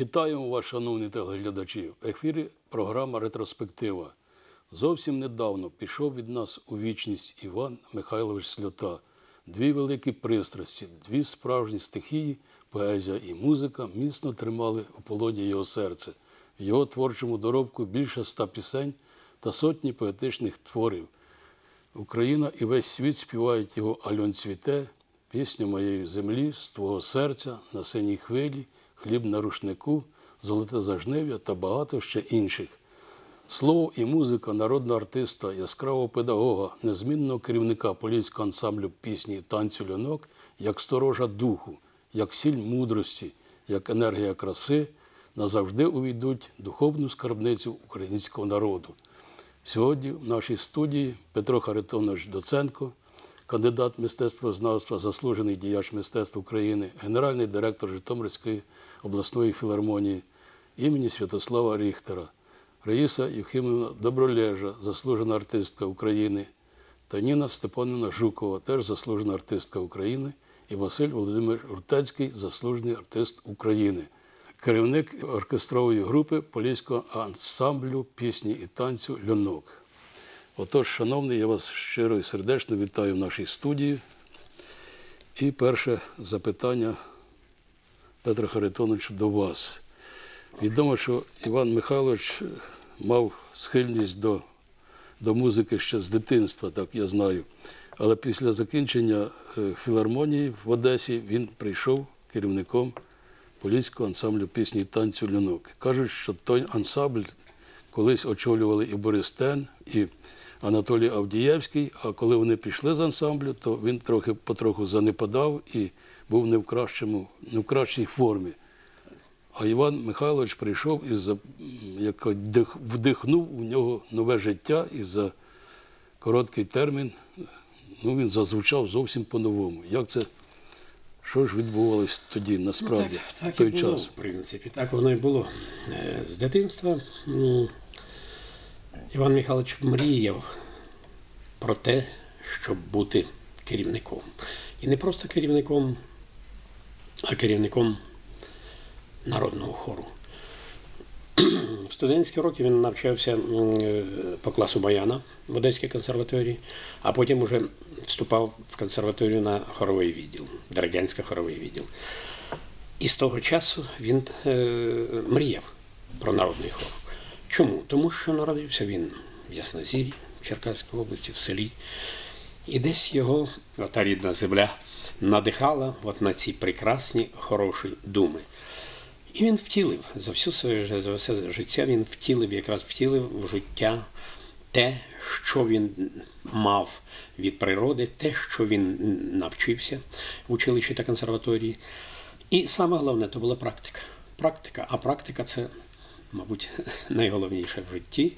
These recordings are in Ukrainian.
Вітаємо вас, шановні телеглядачі. В ефірі програма Ретроспектива. Зовсім недавно пішов від нас у вічність Іван Михайлович Сльота. Дві великі пристрасті, дві справжні стихії, поезія і музика міцно тримали у полоні його серце. В його творчому доробку більше ста пісень та сотні поетичних творів. Україна і весь світ співають його Альон цвіте, пісню моєї землі, з твого серця, на синій хвилі, хліб на рушнику, золоте зажнив'я та багато ще інших. Слово і музика народного артиста, яскравого педагога, незмінного керівника поліцького ансамблю пісні танцю льонок, як сторожа духу, як сіль мудрості, як енергія краси, назавжди увійдуть духовну скарбницю українського народу. Сьогодні в нашій студії Петро Харитонович Доценко, кандидат мистецтвознавства, заслужений діяч мистецтва України, генеральний директор Житомирської обласної філармонії імені Святослава Ріхтера, Раїса Євхимівна Добролежа, заслужена артистка України, та Ніна Степанівна Жукова, теж заслужена артистка України, і Василь Володимир Рутецький, заслужений артист України керівник оркестрової групи Поліського ансамблю пісні і танцю Льонок. Отож, шановний, я вас щиро і сердечно вітаю в нашій студії. І перше запитання Петра Харитоновича до вас. Відомо, що Іван Михайлович мав схильність до, до музики ще з дитинства, так я знаю. Але після закінчення е, філармонії в Одесі він прийшов керівником Поліського ансамблю пісні і танцю Люнок. Кажуть, що той ансамбль колись очолювали і Борис Тен, і Анатолій Авдієвський, а коли вони пішли з ансамблю, то він трохи потроху занепадав і був не в, кращому, не в кращій формі. А Іван Михайлович прийшов і за, як вдих- вдихнув у нього нове життя і за короткий термін ну, він зазвучав зовсім по-новому. Як це, що ж відбувалось тоді насправді, так, так в той і було, час? в принципі, так воно і було. Е, З дитинства м, Іван Михайлович мріяв про те, щоб бути керівником. І не просто керівником, а керівником народного хору. В студентські роки він навчався е, по класу Баяна в Одеській консерваторії, а потім уже вступав в консерваторію на хоровий відділ, диригентський хоровий відділ. І з того часу він е, мріяв про народний хор. Чому? Тому що народився він в Яснозір'ї Черкаської області, в селі. І десь його та рідна земля надихала от на ці прекрасні, хороші думи. І він втілив за всю своє за все життя, він втілив, якраз втілив в життя те, що він мав від природи, те, що він навчився в училищі та консерваторії. І саме головне то була практика. Практика, а практика це, мабуть, найголовніше в житті,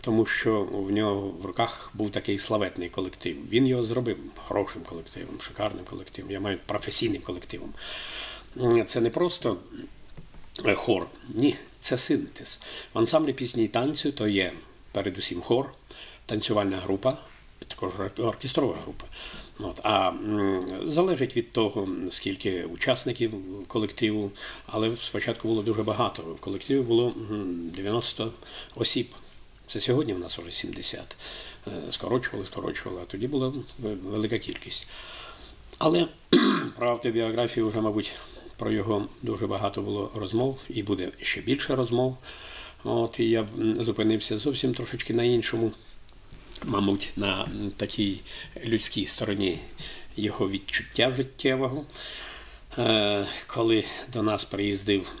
тому що в нього в руках був такий славетний колектив. Він його зробив хорошим колективом, шикарним колективом. Я маю професійним колективом. Це не просто е, хор. Ні, це синтез. В ансамблі пісні і танцю то є передусім хор, танцювальна група, також оркестрова група. От, а залежить від того, скільки учасників колективу, але спочатку було дуже багато. В колективі було 90 осіб. Це сьогодні в нас вже 70. Е, Скорочували, скорочували, а тоді була велика кількість. Але про автобіографію вже, мабуть, про його дуже багато було розмов, і буде ще більше розмов. От, і я зупинився зовсім трошечки на іншому, мабуть, на такій людській стороні його відчуття життєвого. Е, Коли до нас приїздив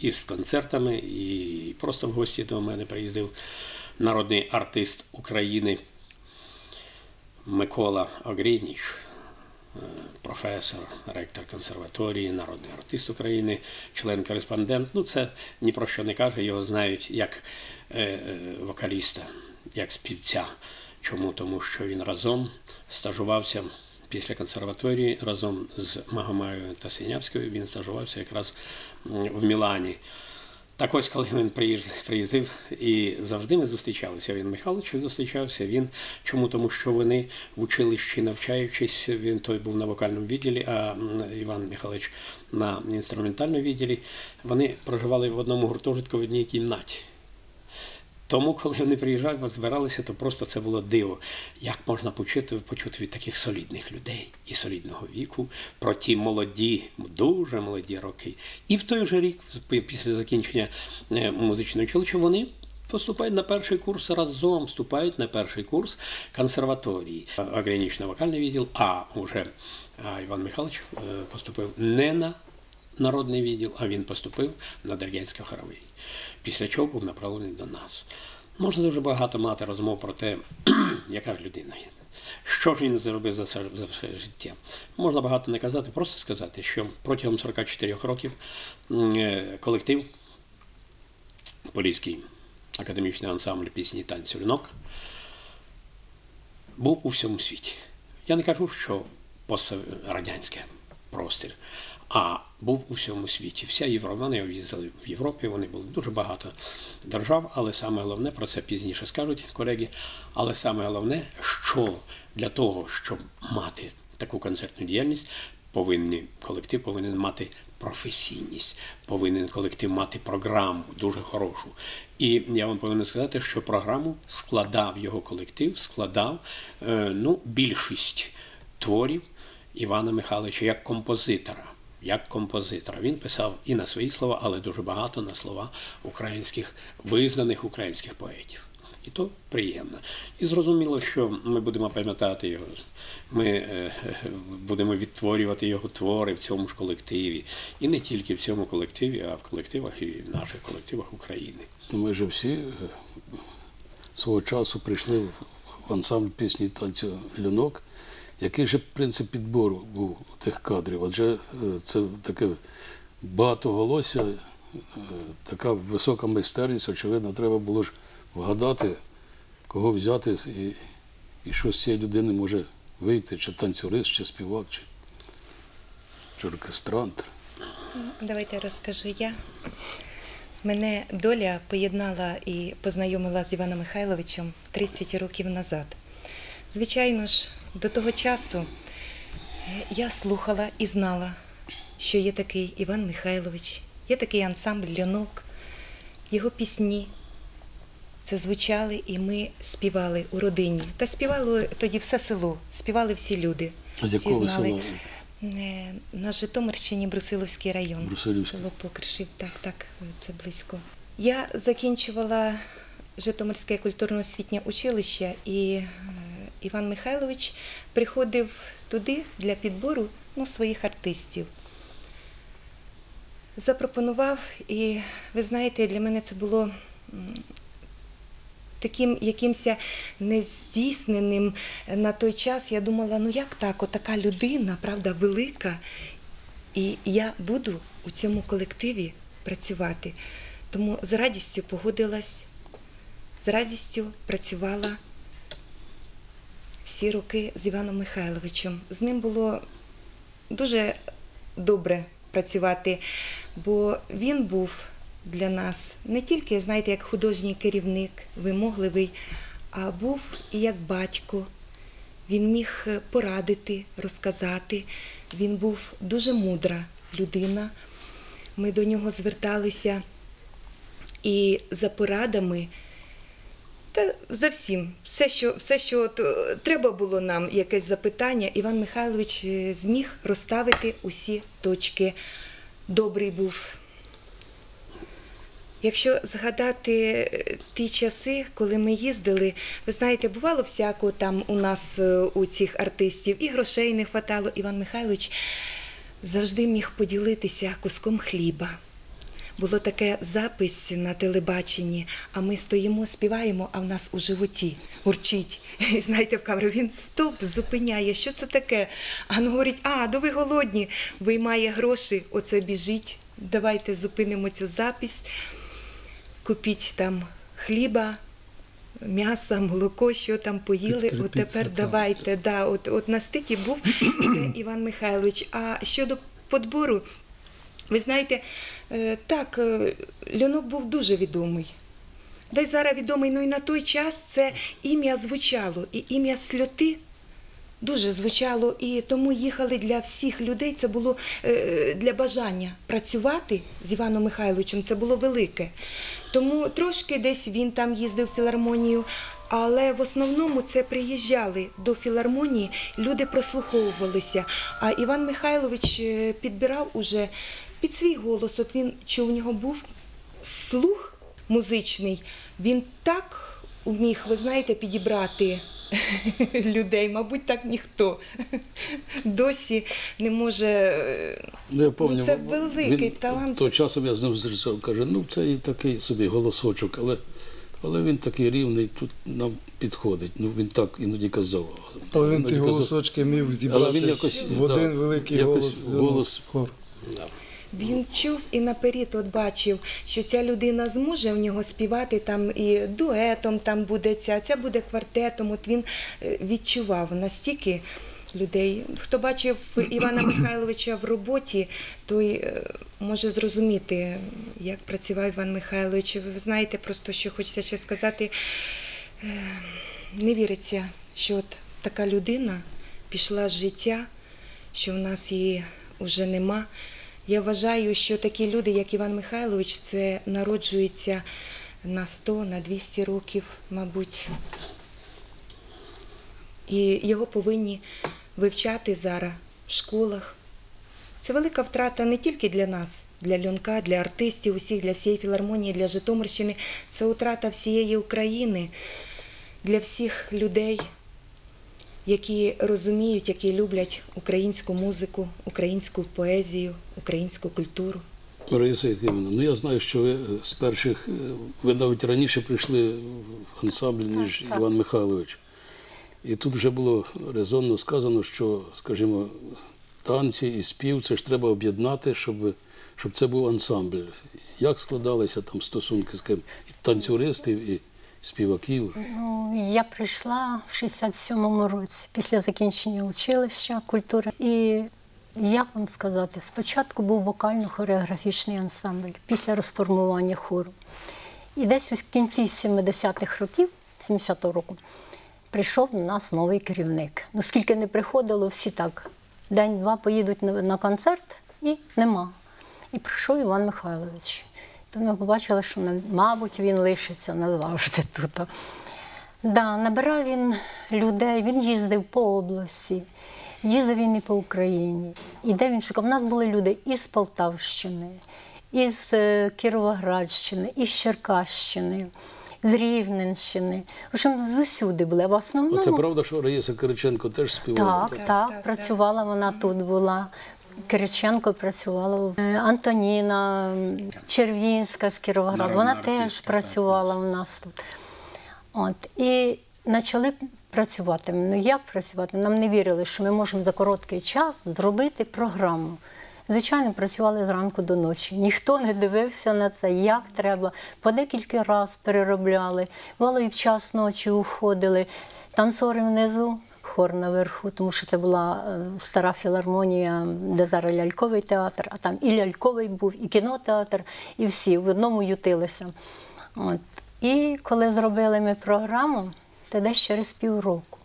із концертами, і просто в гості до мене приїздив народний артист України Микола Огрініч, професор, ректор консерваторії, народний артист України, член-кореспондент. Ну, це ні про що не каже, його знають як е, е, вокаліста, як співця. Чому? Тому що він разом стажувався після консерваторії разом з Магомаєю та Синявською. Він стажувався якраз в Мілані. Так ось, коли він приїздив, і завжди ми зустрічалися. Він Михайлович зустрічався. Він чому? Тому що вони в училищі навчаючись, він той був на вокальному відділі, а Іван Михайлович на інструментальному відділі. Вони проживали в одному гуртожитку в одній кімнаті. Тому, коли вони приїжджали, збиралися, то просто це було диво. Як можна почути, почути від таких солідних людей і солідного віку про ті молоді, дуже молоді роки. І в той же рік, пі- після закінчення е, музичного училища, вони поступають на перший курс разом, вступають на перший курс консерваторії, агренічно-вокальний відділ, а вже Іван Михайлович е, поступив не на народний відділ, а він поступив на Дергянський хоровий, після чого був направлений до нас. Можна дуже багато мати розмов про те, яка ж людина є. Що ж він зробив за все, за все життя? Можна багато не казати, просто сказати, що протягом 44 років е, колектив Поліський академічний ансамбль пісні танцю «Ринок» був у всьому світі. Я не кажу, що пострадянське простір, а був у всьому світі. Вся Європа, вони об'їздили в Європі, вони були дуже багато держав, але саме головне, про це пізніше скажуть колеги, але саме головне, що для того, щоб мати таку концертну діяльність, повинні колектив повинен мати професійність, повинен колектив мати програму дуже хорошу. І я вам повинен сказати, що програму складав його колектив, складав е, ну, більшість творів Івана Михайловича як композитора. Як композитора. Він писав і на свої слова, але дуже багато на слова українських, визнаних українських поетів. І то приємно. І зрозуміло, що ми будемо пам'ятати його. Ми е, будемо відтворювати його твори в цьому ж колективі. І не тільки в цьому колективі, а в колективах і в наших колективах України. Ми ж всі е, свого часу прийшли в ансамбль пісні танцю «Люнок». Який же принцип підбору був у тих кадрів? Адже е, це таке багатоголосся, е, така висока майстерність, очевидно, треба було ж вгадати, кого взяти і, і що з цієї людини може вийти, чи танцюрист, чи співак, чи, чи оркестрант. Давайте розкажу я. Мене доля поєднала і познайомила з Іваном Михайловичем 30 років назад. Звичайно ж, до того часу я слухала і знала, що є такий Іван Михайлович, є такий ансамбль лянок, його пісні. Це звучали, і ми співали у родині. Та співало тоді все село, співали всі люди. А з Всі якого знали. села? Е, На Житомирщині Брусиловський район. Брусилівський. Село Покришів, так, так, це близько. Я закінчувала Житомирське культурно-освітнє училище, і Іван Михайлович приходив туди для підбору ну, своїх артистів. Запропонував, і ви знаєте, для мене це було таким якимось нездійсненим на той час. Я думала, ну як так, отака людина, правда, велика, і я буду у цьому колективі працювати. Тому з радістю погодилась, з радістю працювала всі роки з Іваном Михайловичем. З ним було дуже добре працювати, бо він був для нас не тільки, знаєте, як художній керівник, вимогливий, а був і як батько. Він міг порадити, розказати. Він був дуже мудра людина. Ми до нього зверталися і за порадами. Та за всім, все, що, все, що от, е, треба було нам, якесь запитання, Іван Михайлович е, зміг розставити усі точки. Добрий був. Якщо згадати е, ті часи, коли ми їздили, ви знаєте, бувало всяко там у нас у цих артистів, і грошей не хватало. Іван Михайлович завжди міг поділитися куском хліба. Було таке запис на телебаченні, а ми стоїмо, співаємо, а в нас у животі урчить. І знаєте, в камеру він стоп, зупиняє. Що це таке? А ну говорить, а, до ви голодні, виймає гроші, оце біжить. Давайте зупинимо цю запись, купіть там хліба, м'ясо, молоко, що там поїли. От тепер там. давайте. Да, от, от на стикі був це Іван Михайлович. А щодо подбору, Ви знаєте, е, так, е, Льонок був дуже відомий. Дай зараз відомий, ну і на той час це ім'я звучало, і ім'я сльоти дуже звучало, і тому їхали для всіх людей. Це було е, для бажання працювати з Іваном Михайловичем. Це було велике. Тому трошки десь він там їздив в філармонію, але в основному це приїжджали до філармонії, люди прослуховувалися. А Іван Михайлович підбирав уже під свій голос. От він чи у нього був слух музичний, він так уміг, ви знаєте, підібрати людей. Мабуть, так ніхто досі не може. Ну, я пам'ятаю, це великий він, талант. То часом я з ним зустрічав, каже, ну це і такий собі голосочок, але, але він такий рівний, тут нам підходить. Ну він так іноді казав. Але він ті голосочки міг зібрати Але він якось, в один да, великий якось голос. голос- хор. Він чув і наперед от бачив, що ця людина зможе в нього співати там і дуетом там буде ця, ця буде квартетом. От він е, відчував настільки людей. Хто бачив Івана Михайловича в роботі, той е, може зрозуміти, як працював Іван Михайлович. Ви знаєте, просто що хочеться ще сказати. е, Не віриться, що от така людина пішла з життя, що в нас її вже нема. Я вважаю, що такі люди, як Іван Михайлович, це народжуються на 100, на 200 років, мабуть. І його повинні вивчати зараз в школах. Це велика втрата не тільки для нас, для Льонка, для артистів, усіх, для всієї філармонії, для Житомирщини. Це втрата всієї України, для всіх людей, які розуміють, які люблять українську музику, українську поезію, українську культуру. Раїса Якимівна, ну я знаю, що ви з перших, е, ви навіть раніше прийшли в ансамбль, ніж так. Іван Михайлович. І тут вже було резонно сказано, що, скажімо, танці і спів це ж треба об'єднати, щоб, щоб це був ансамбль. Як складалися там стосунки з ким? І танцюристів, і співаків? Ну, я прийшла в 67-му році після закінчення училища культури. І як вам сказати, спочатку був вокально-хореографічний ансамбль після розформування хору. І десь у кінці 70-х років, 70-го року, прийшов до нас новий керівник. Ну, скільки не приходило, всі так. День-два поїдуть на концерт і нема. І прийшов Іван Михайлович. То ми побачили, що мабуть він лишиться назавжди тут. Да, набирав він людей, він їздив по області, їздив він і по Україні. І де він шукав? У нас були люди із Полтавщини, із е, Кіровоградщини, із Черкащини, з Рівненщини. В общем, зусюди були. В основному це правда, що Раїса Кириченко теж співала? так, Так, так, так, працювала вона тут була. Кириченко працювала, е, Антоніна Червінська з Кіровограда, вона теж артистка, працювала у нас тут. От. І почали працювати. Ну як працювати? Нам не вірили, що ми можемо за короткий час зробити програму. Звичайно, працювали зранку до ночі. Ніхто не дивився на це, як треба. По декілька разів переробляли. І в час ночі уходили. Танцори внизу, хор наверху, тому що це була е, стара філармонія, де зараз ляльковий театр, а там і ляльковий був, і кінотеатр, і всі в одному ютилися. От. І коли зробили ми програму, то десь через півроку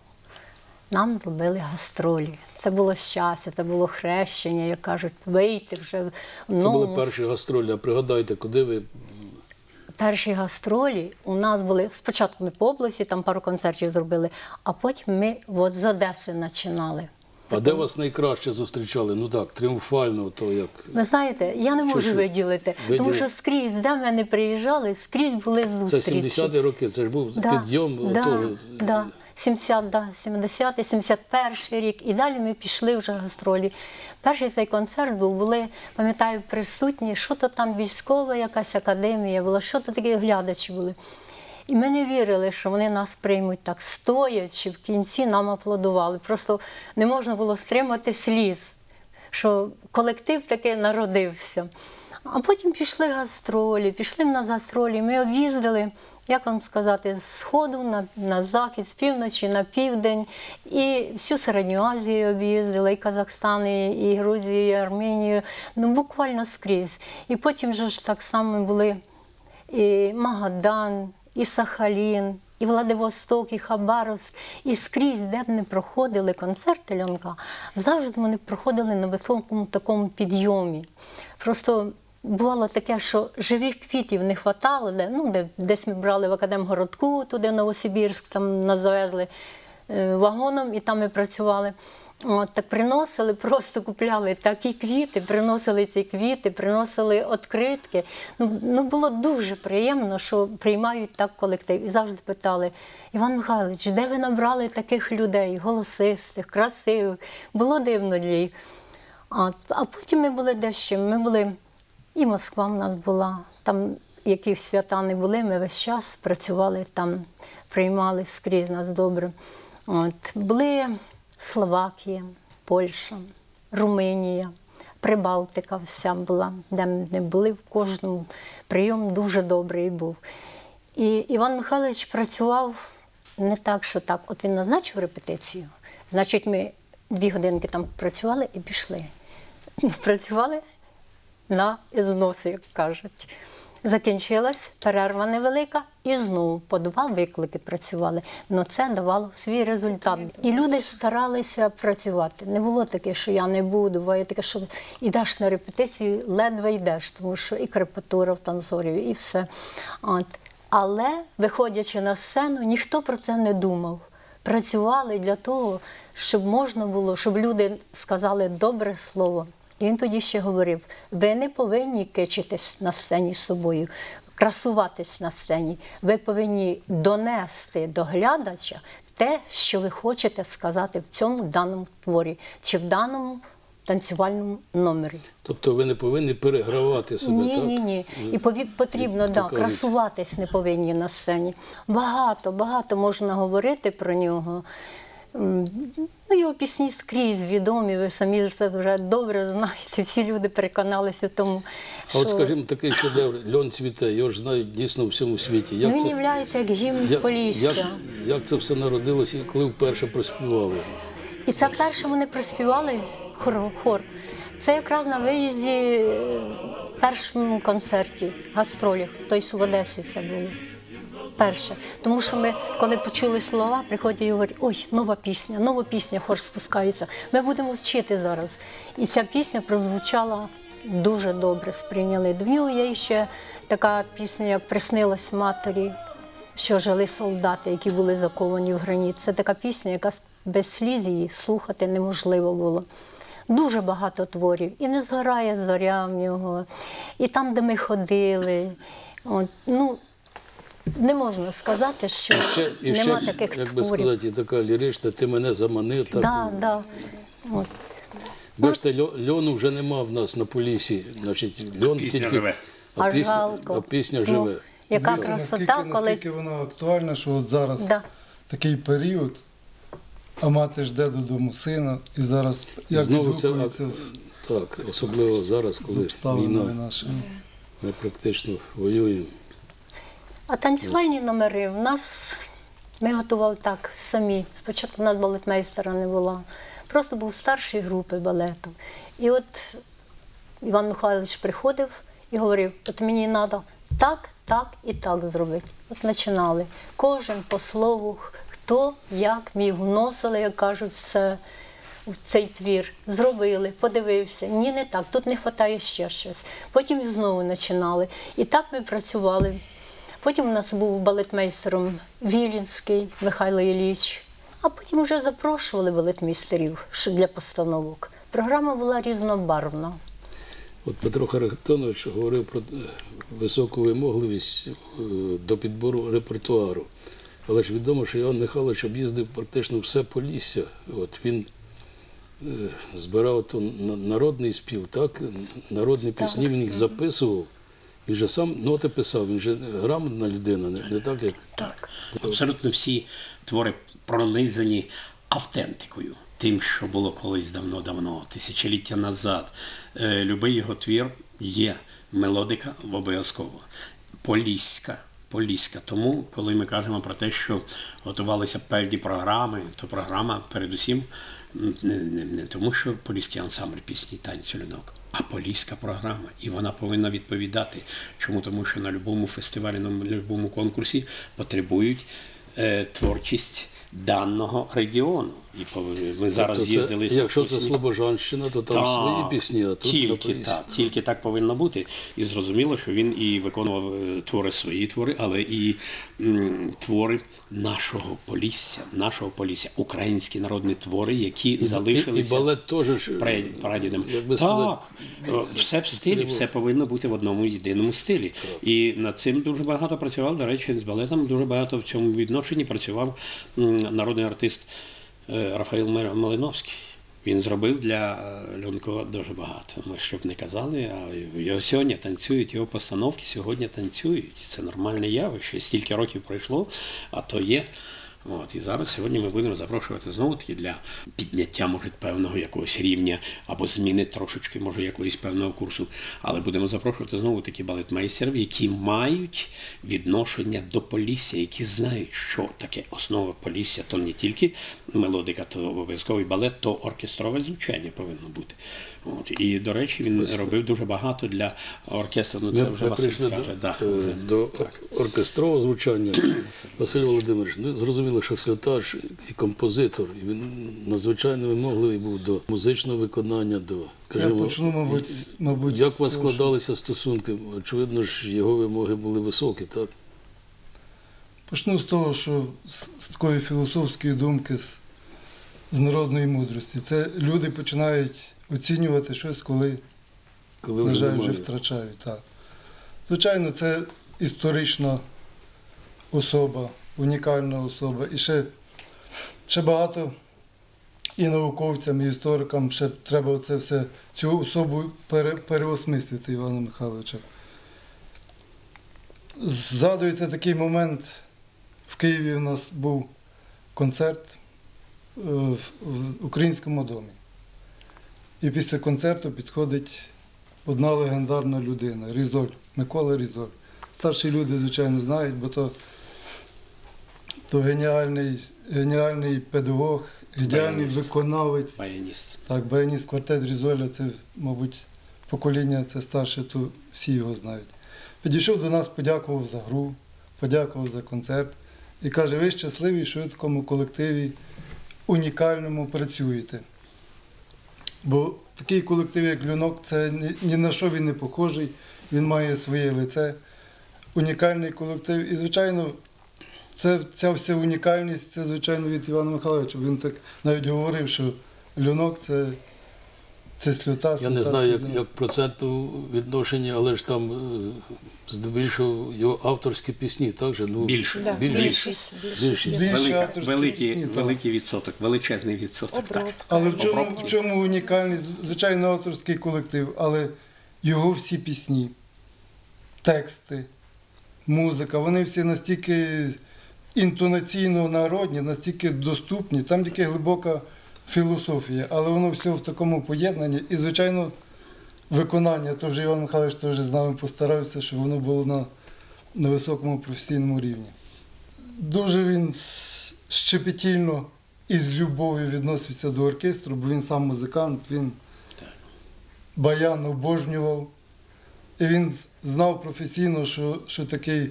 нам робили гастролі. Це було щастя, це було хрещення, як кажуть, вийти вже Це були перші гастролі. А пригадайте, куди ви перші гастролі у нас були спочатку ми по області, там пару концертів зробили, а потім ми от з Одеси починали. А де вас найкраще зустрічали? Ну так, тріумфально, то як. Ви знаєте, я не можу Що виділити, виділити, тому що скрізь, де ми не приїжджали, скрізь були Це зустрічі. 70-ті роки, це ж був Да, підйом да, того. Да. 70, да, 70, 71 рік. І далі ми пішли вже гастролі. Перший цей концерт був, були, пам'ятаю, присутні, що то там військова якась академія була, що то такі глядачі були. І ми не вірили, що вони нас приймуть так стоячи, в кінці нам аплодували. Просто не можна було стримати сліз, що колектив таки народився. А потім пішли гастролі, пішли в нас гастролі. Ми об'їздили, як вам сказати, з сходу на, на захід, з півночі на південь. І всю Середню Азію об'їздили, і Казахстан, і Грузію, і Арменію. Ну, буквально скрізь. І потім же ж так само були і Магадан, і Сахалін, і Владивосток, і Хабаровськ, і скрізь, де б не проходили концерти Льонка, завжди вони проходили на високому такому підйомі. Просто бувало таке, що живих квітів не хватало, де, ну, де, десь ми брали в Академгородку, туди в Новосибірськ, там нас завезли е, вагоном, і там ми працювали. От, так приносили, просто купляли такі квіти, приносили ці квіти, приносили відкритки. Ну, ну було дуже приємно, що приймають так колектив. І завжди питали: Іван Михайлович, де ви набрали таких людей, голосистих, красивих? Було дивно для їх. А, а потім ми були дещо. Ми були, і Москва в нас була, там яких свята не були, ми весь час працювали там, приймали скрізь нас добре. От, були Словакія, Польща, Румунія, Прибалтика вся була, де ми не були в кожному прийом дуже добрий був. І Іван Михайлович працював не так, що так. От він назначив репетицію, значить, ми дві годинки там працювали і пішли. Працювали на зносу, як кажуть. Закінчилась перерва невелика, і знову по два виклики працювали. Ну це давало свій результат. І люди старалися працювати. Не було таке, що я не буду. Буває таке, що йдеш на репетицію, ледве йдеш, тому що і крепатура в танцорів, і все. От. Але виходячи на сцену, ніхто про це не думав. Працювали для того, щоб можна було, щоб люди сказали добре слово. І він тоді ще говорив: ви не повинні кичитись на сцені з собою, красуватись на сцені. Ви повинні донести до глядача те, що ви хочете сказати в цьому даному творі чи в даному танцювальному номері. Тобто ви не повинні перегравати себе, Ні, так? ні, ні. І пові- потрібно Як да, красуватись не повинні на сцені. Багато, багато можна говорити про нього. Ну, його пісні скрізь відомі, ви самі це вже добре знаєте. Всі люди переконалися в тому, А що от, скажімо, такий шедевр Льон цвіте, його ж знають дійсно у всьому світі. Він являється як гімн як, Полісся. як, як це все народилося і коли вперше проспівали? І це перше вони проспівали хор. хор. Це якраз на виїзді е, першому концерті, гастролях, тобто в Одесі це було. Перше. Тому що ми, коли почули слова, приходять і говорять, ой, нова пісня, нова пісня, хор спускається. Ми будемо вчити зараз. І ця пісня прозвучала дуже добре, сприйняли. В нього є ще така пісня, як Приснилась матері, що жили солдати, які були заковані в граніт. Це така пісня, яка без сліз її слухати неможливо було. Дуже багато творів. І не згорає зоря в нього, і там, де ми ходили. От, ну, не можна сказати, що Ще, і нема ще, таких як би сказати, і така лірична, ти мене заманив. Так. Да, да. От. Бачите, льо- льону вже нема в нас на полісі. Значить, льон пісня тільки, живе. А, А пісня, жалко. а пісня Ну, живе. Яка Дивіться, красота, наскільки, коли наскільки воно актуальне, що от зараз Да. такий період, а мати жде додому сина, і зараз як Знову це відгукується так, особливо зараз, з коли обставинами війна, нашими. ми практично воюємо. А танцювальні номери в нас ми готували так самі. Спочатку у нас балетмейстера не було. Просто був старший групи балету. І от Іван Михайлович приходив і говорив: от мені треба так, так і так зробити. От починали. Кожен по слову, хто як міг вносили, як кажуть, це. В цей твір зробили, подивився. Ні, не так, тут не вистачає ще щось. Потім знову починали. І так ми працювали. Потім у нас був балетмейстером Вілінський Михайло Ілліч, а потім вже запрошували балетмейстерів для постановок. Програма була різнобарвна. От Петро Харитонович говорив про е, високу вимогливість е, до підбору репертуару. Але ж відомо, що Іван Михайлович об'їздив практично все Полісся. От він е, збирав то народний спів, так? народні пісні, він їх записував. Він же сам ноти писав, він же грамотна людина, не, не так, як Так. Абсолютно всі твори пронизані автентикою, тим, що було колись давно-давно, тисячоліття назад. Е, Любий його твір є мелодика обов'язково. Поліська. Поліська. Тому, коли ми кажемо про те, що готувалися певні програми, то програма передусім не, не, не тому, що поліський ансамбль пісні танцю лінок, а поліська програма. І вона повинна відповідати. Чому? Тому що на будь-якому фестивалі, на будь-якому конкурсі потребують е, творчість даного регіону. І ми зараз Тобто це- їздили. Якщо це Слобожанщина, то там свої пісні, а тут тільки так, тільки так повинно бути. І зрозуміло, що він і виконував е, твори свої твори, але і м, твори нашого полісся, нашого полісся, українські народні твори, які І, і залишилися. балет теж ж, пра- прадідам. як би так, сказати, е, все в стилі, все повинно бути в одному єдиному стилі. І над цим дуже багато працював. До речі, з балетом дуже багато в цьому відношенні працював народний артист Рафаїл Малиновський. Він зробив для Льонко дуже багато. Ми щоб не казали, а його сьогодні танцюють, його постановки сьогодні танцюють. Це нормальне явище. Стільки років пройшло, а то є. От, і зараз сьогодні ми будемо запрошувати знову таки для підняття, може, певного якогось рівня або зміни трошечки, може, якогось певного курсу. Але будемо запрошувати знову таки балетмейстерів, які мають відношення до полісся, які знають, що таке основа полісся, то не тільки мелодика, то обов'язковий балет, то оркестрове звучання повинно бути. От. І, до речі, він робив дуже багато для оркестру. Ну, це Ми, вже Василь скаже. до, да, вже. до оркестрового звучання. Василь Володимирович, ну, зрозуміло, що святаш і композитор, і він надзвичайно вимогливий був до музичного виконання, до Я почну, мабуть, мабуть, як у вас складалися стосунки? Очевидно ж, його вимоги були високі, так? Почну з того, що з, з такої філософської думки, з, з народної мудрості. Це люди починають оцінювати щось, коли, Коли на жаль, вже втрачають. Так. Звичайно, це історична особа, унікальна особа. І ще, ще багато і науковцям, і історикам ще треба це все, цю особу пере, переосмислити Івана Михайловича. Згадується такий момент. В Києві у нас був концерт е, в в українському домі. І після концерту підходить одна легендарна людина Різоль, Микола Різоль. Старші люди, звичайно, знають, бо то, то геніальний, геніальний педагог, геніальний Баяніст. виконавець. Баяніст. Так, баяніст квартет Різоля, це, мабуть, покоління це старше, то всі його знають. Підійшов до нас, подякував за гру, подякував за концерт і каже, ви щасливі, що ви в такому колективі унікальному працюєте. Бо такий колектив, як Люнок, це ні, на що він не похожий, він має своє лице, унікальний колектив. І, звичайно, це, ця вся унікальність, це, звичайно, від Івана Михайловича. Він так навіть говорив, що Люнок це, це сльота. Я не знаю, як, як проценту відношення, але ж там е, здебільшого його авторські пісні, так же? Ну, Більше. Да, більше. більшість, більшість. Більше Велика, авторські великий, пісні, так. великий відсоток, величезний відсоток. Так. Але в чому, в чому унікальність? Звичайно, авторський колектив, але його всі пісні, тексти, музика, вони всі настільки інтонаційно народні, настільки доступні, там тільки глибока філософія, але воно все в такому поєднанні. І, звичайно, виконання, то вже Іван Михайлович теж з нами постарався, щоб воно було на, на високому професійному рівні. Дуже він щепетільно і з любов'ю відносився до оркестру, бо він сам музикант, він баян обожнював. І він знав професійно, що, що такий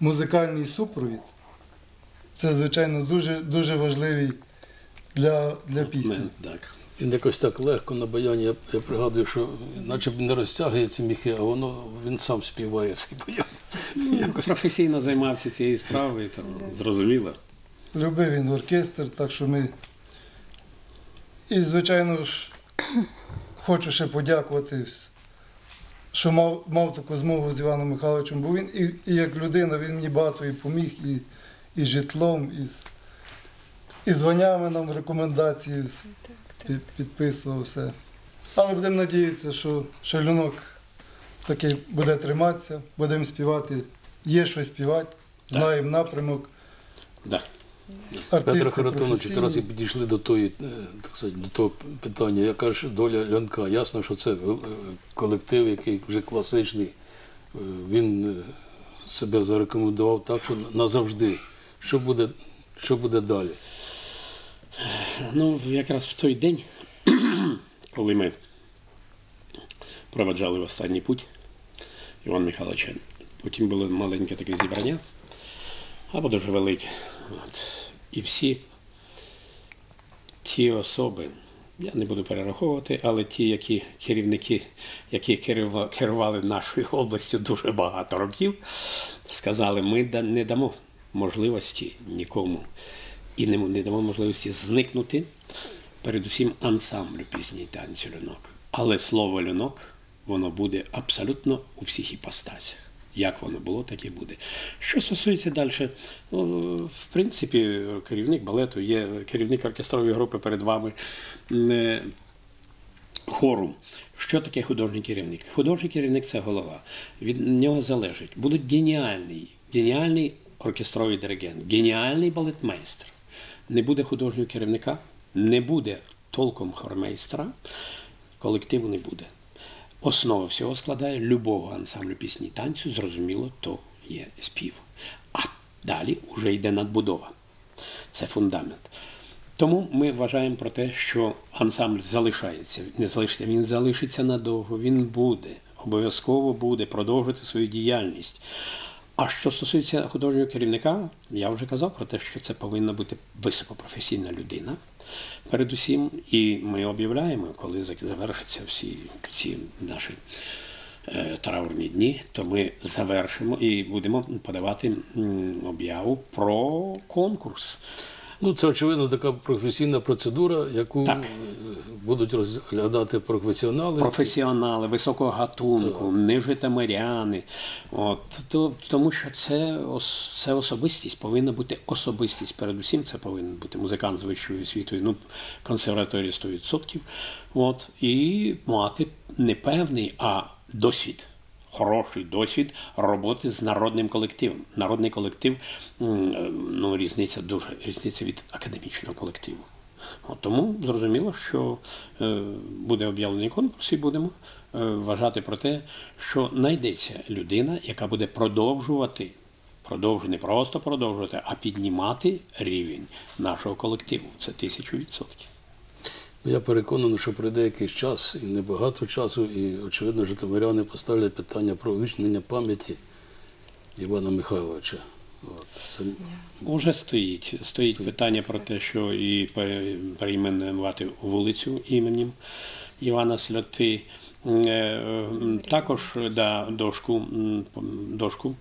музикальний супровід це, звичайно, дуже, дуже важливий для, для пісні. Ми- так. Він якось так легко на баяні. Я, я пригадую, що наче б не розтягує ці міхи, а воно він сам співає цей баян. Якось професійно займався цією справою, то зрозуміло. Любив він оркестр, так що ми. І, звичайно ж, хочу ще подякувати, що мав, мав таку змогу з Іваном Михайловичем, бо він і, і як людина, він мені багато і поміг, і, і житлом, і з, і званнями нам рекомендації під, підписував все. Але будемо надіятися, що шалюнок таки буде триматися, будемо співати. Є що співати, знаємо напрямок. Да. Петро Харитонович, якраз і підійшли до тої, е, так сказати, до того питання, яка ж доля Лянка. Ясно, що це е, колектив, який вже класичний. Е, Він е, себе зарекомендував так, що назавжди. Що буде, що буде далі? Ну, якраз в той день, коли ми проведжали в останній путь Івана Михайловича, потім було маленьке таке зібрання, або дуже велике. От. І всі ті особи, я не буду перераховувати, але ті, які керівники, які керували нашою областю дуже багато років, сказали, ми не дамо можливості нікому і не, не дамо можливості зникнути передусім ансамблю пісні і танцю люнок. Але слово люнок воно буде абсолютно у всіх іпостасях. Як воно було, так і буде. Що стосується далі, ну, в принципі, керівник балету є керівник оркестрової групи перед вами. Е, хору. Що таке художній керівник? Художній керівник це голова. Від нього залежить. Будуть геніальний, геніальний оркестровий диригент, геніальний балетмейстер. Не буде художнього керівника, не буде толком хормейстра, колективу не буде. Основа всього складає любого ансамблю пісні танцю, зрозуміло, то є спів. А далі вже йде надбудова. Це фундамент. Тому ми вважаємо про те, що ансамбль залишається, не залишиться, він залишиться надовго, він буде, обов'язково буде продовжувати свою діяльність. А що стосується художнього керівника, я вже казав про те, що це повинна бути високопрофесійна людина. Передусім, і ми об'являємо, коли завершаться всі ці наші е, траурні дні, то ми завершимо і будемо подавати об'яву про конкурс. Ну, це очевидно така професійна процедура, яку Так. е, будуть розглядати професіонали. професіонали високого гатунку, нежитомиряни. От, то, тому що це, це особистість, повинна бути особистість. Передусім, це повинен бути музикант з вищою освітою, ну, консерваторії 100%. От, і мати не певний, а досвід. Хороший досвід роботи з народним колективом. Народний колектив, е, ну, різниця дуже різниця від академічного колективу. От тому зрозуміло, що е, буде об'явлений конкурс, і будемо е, вважати про те, що знайдеться людина, яка буде продовжувати, продовжувати, не просто продовжувати, а піднімати рівень нашого колективу. Це тисячу відсотків. Я переконаний, що пройде якийсь час і небагато часу, і очевидно, житомиряни поставлять питання про увічнення пам'яті Івана Михайловича. От. Це Уже стоїть. Стоїть питання про те, що і перейменувати вулицю іменем Івана Сльоти. Е, Також да, дошку, дошку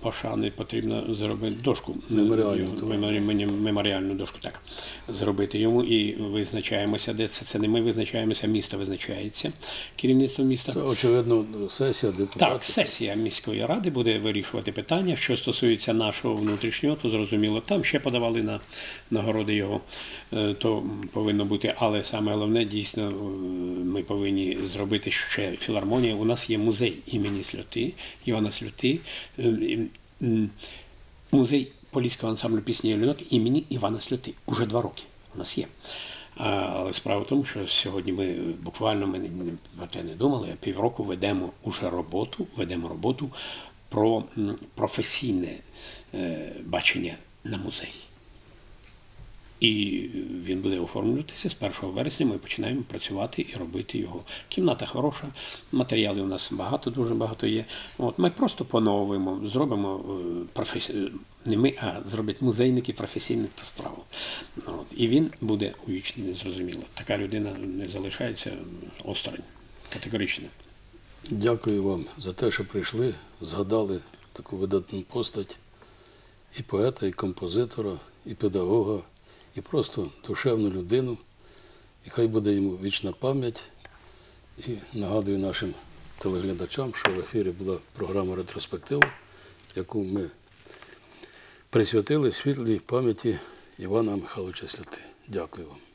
пошани потрібно зробити дошку. Меморіальну, Меморіальну дошку, так. Зробити йому і визначаємося, де це. Це не ми визначаємося, місто визначається, керівництво міста. Це, очевидно, сесія депутатів. Так, сесія міської ради буде вирішувати питання. Що стосується нашого внутрішнього, то зрозуміло, там ще подавали на нагороди його, е, то повинно бути. Але саме головне, дійсно, е, ми повинні зробити ще філармонія. У нас є музей імені Сльоти, Івана Сльоти, е, музей Поліського ансамблю пісні і імені Івана Сльоти. Уже два роки у нас є. Але справа в тому, що сьогодні ми буквально ми про те не думали, а півроку ведемо уже роботу, ведемо роботу про професійне е, бачення на музей. І він буде оформлюватися з 1 вересня. Ми починаємо працювати і робити його. Кімната хороша, матеріалів у нас багато, дуже багато є. От ми просто поновимо, зробимо е, професі... не ми, а зроблять музейники професійну ту справу. От. І він буде увічнений, зрозуміло. Така людина не залишається осторонь, категорично. Дякую вам за те, що прийшли, згадали таку видатну постать і поета, і композитора, і педагога, і просто душевну людину. І хай буде йому вічна пам'ять. І нагадую нашим телеглядачам, що в ефірі була програма Ретроспектива, яку ми присвятили світлій пам'яті Івана Михайловича Сляти. Дякую вам.